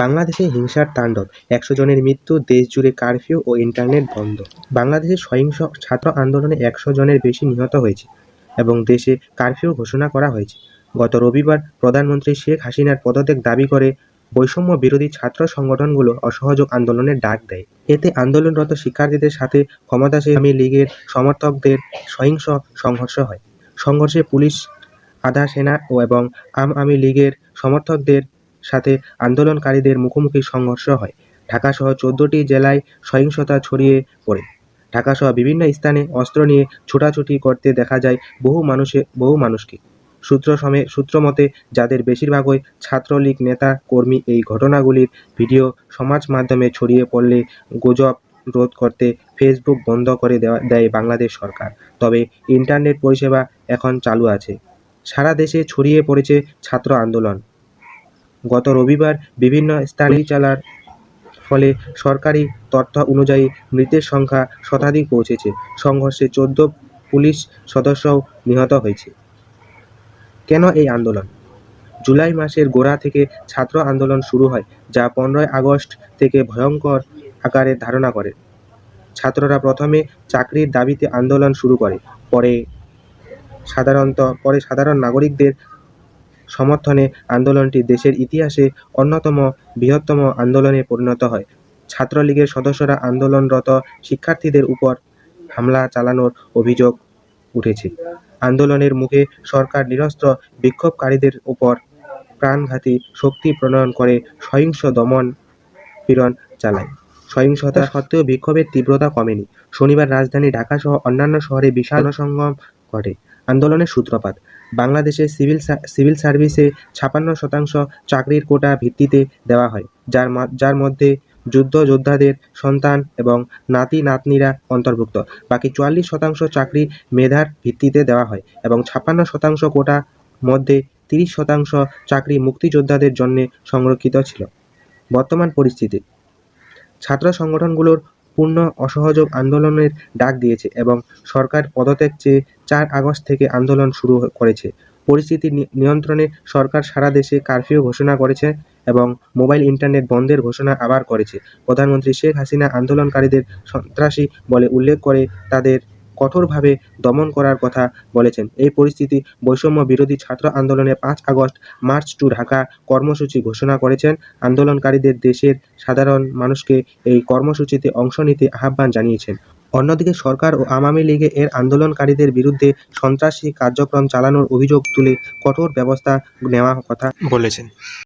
বাংলাদেশে হিংসার তাণ্ডব, একশো জনের মৃত্যু দেশ জুড়ে কারফিউ ও ইন্টারনেট বন্ধ। বাংলাদেশে সহিংস ছাত্র আন্দোলনে একশো জনের বেশি নিহত হয়েছে এবং দেশে কারফিউ ঘোষণা করা হয়েছে। গত রবিবার প্রধানমন্ত্রী শেখ হাসিনার পদত্যাগ দাবি করে বৈষম্য বিরোধী ছাত্র সংগঠনগুলো অসহযোগ আন্দোলনের ডাক দেয়। এতে আন্দোলনরত শিক্ষার্থীদের সাথে ক্ষমতাসীন আওয়ামী লীগের সমর্থকদের সহিংস সংঘর্ষ হয়। সংঘর্ষে পুলিশ, আধা সেনা ও এবং আম আওয়ামী লীগের সমর্থকদের সাথে আন্দোলনকারীদের মুখোমুখি সংঘর্ষ হয়। ঢাকাসহ চোদ্দটি জেলায় সহিংসতা ছড়িয়ে পড়ে। ঢাকাসহ বিভিন্ন স্থানে অস্ত্র নিয়ে ছোটাছুটি করতে দেখা যায় বহু মানুষে, বহু মানুষকে। সূত্র সমে সূত্রমতে যাদের বেশিরভাগই ছাত্রলীগ নেতা, কর্মী এই ঘটনাগুলির ভিডিও সমাজ মাধ্যমে ছড়িয়ে পড়লে গুজব রোধ করতে ফেসবুক বন্ধ করে দেওয়া, দেয় বাংলাদেশ সরকার। তবে ইন্টারনেট পরিষেবা এখন চালু আছে। সারা দেশে ছড়িয়ে পড়েছে ছাত্র আন্দোলন। গত রবিবার বিভিন্ন স্থানে চালার ফলে সরকারি তথ্য অনুযায়ী মৃতের সংখ্যা শতাধিক পৌঁছেছে। সংঘর্ষে চোদ্দ পুলিশ সদস্যও নিহত হয়েছে। কেন এই আন্দোলন? জুলাই মাসের গোড়া থেকে ছাত্র আন্দোলন শুরু হয়, যা পনেরোই আগস্ট থেকে ভয়ঙ্কর আকারে ধারণা করে। ছাত্ররা প্রথমে চাকরির দাবিতে আন্দোলন শুরু করে, পরে সাধারণত পরে সাধারণ নাগরিকদের সমর্থনে আন্দোলনটি দেশের ইতিহাসে অন্যতম বৃহত্তম আন্দোলনে পরিণত হয়। ছাত্রলীগের সদস্যরা আন্দোলনরত শিক্ষার্থীদের উপর হামলা চালানোর অভিযোগ উঠেছে। আন্দোলনের মুখে সরকার নিরস্ত্র বিক্ষোভকারীদের উপর প্রাণঘাতী শক্তি প্রণয়ন করে সহিংস দমন পীড়ন চালায়। সহিংসতা সত্ত্বেও বিক্ষোভের তীব্রতা কমেনি। শনিবার রাজধানী ঢাকাসহ অন্যান্য শহরে বিশাল জনসংগম ঘটে। আন্দোলনের সূত্রপাত বাংলাদেশে সিভিল সিভিল সার্ভিসে ছাপান্ন শতাংশ চাকরির কোটা ভিত্তিতে দেওয়া হয়, যার যার মধ্যে যুদ্ধ যোদ্ধাদের সন্তান এবং নাতি নাতনিরা অন্তর্ভুক্ত। বাকি চুয়াল্লিশ শতাংশ চাকরি মেধার ভিত্তিতে দেওয়া হয় এবং ছাপ্পান্ন শতাংশ কোটা মধ্যে তিরিশ শতাংশ চাকরি মুক্তিযোদ্ধাদের জন্য সংরক্ষিত ছিল। বর্তমান পরিস্থিতি। ছাত্র সংগঠনগুলোর পূর্ণ অসহযোগ আন্দোলনের ডাক দিয়েছে এবং সরকার পদত্যাগ চেয়ে চার আগস্ট থেকে আন্দোলন শুরু করেছে। পরিস্থিতি নিয়ন্ত্রণে সরকার সারা দেশে কারফিউ ঘোষণা করেছে এবং মোবাইল ইন্টারনেট বন্ধের ঘোষণা আবার করেছে। প্রধানমন্ত্রী শেখ হাসিনা আন্দোলনকারীদের সন্ত্রাসী বলে উল্লেখ করে তাদের কঠোরভাবে দমন করার কথা বলেছেন। এই পরিস্থিতি বৈষম্য বিরোধী ছাত্র আন্দোলনে পাঁচ আগস্ট মার্চ টু ঢাকা কর্মসূচি ঘোষণা করেছেন। আন্দোলনকারীদের দেশের সাধারণ মানুষকে এই কর্মসূচিতে অংশ নিতে আহ্বান জানিয়েছেন। অন্যদিকে সরকার ও আওয়ামী লীগে এর আন্দোলনকারীদের বিরুদ্ধে সন্ত্রাসী কার্যক্রম চালানোর অভিযোগ তুলে কঠোর ব্যবস্থা নেওয়ার কথা বলেছেন।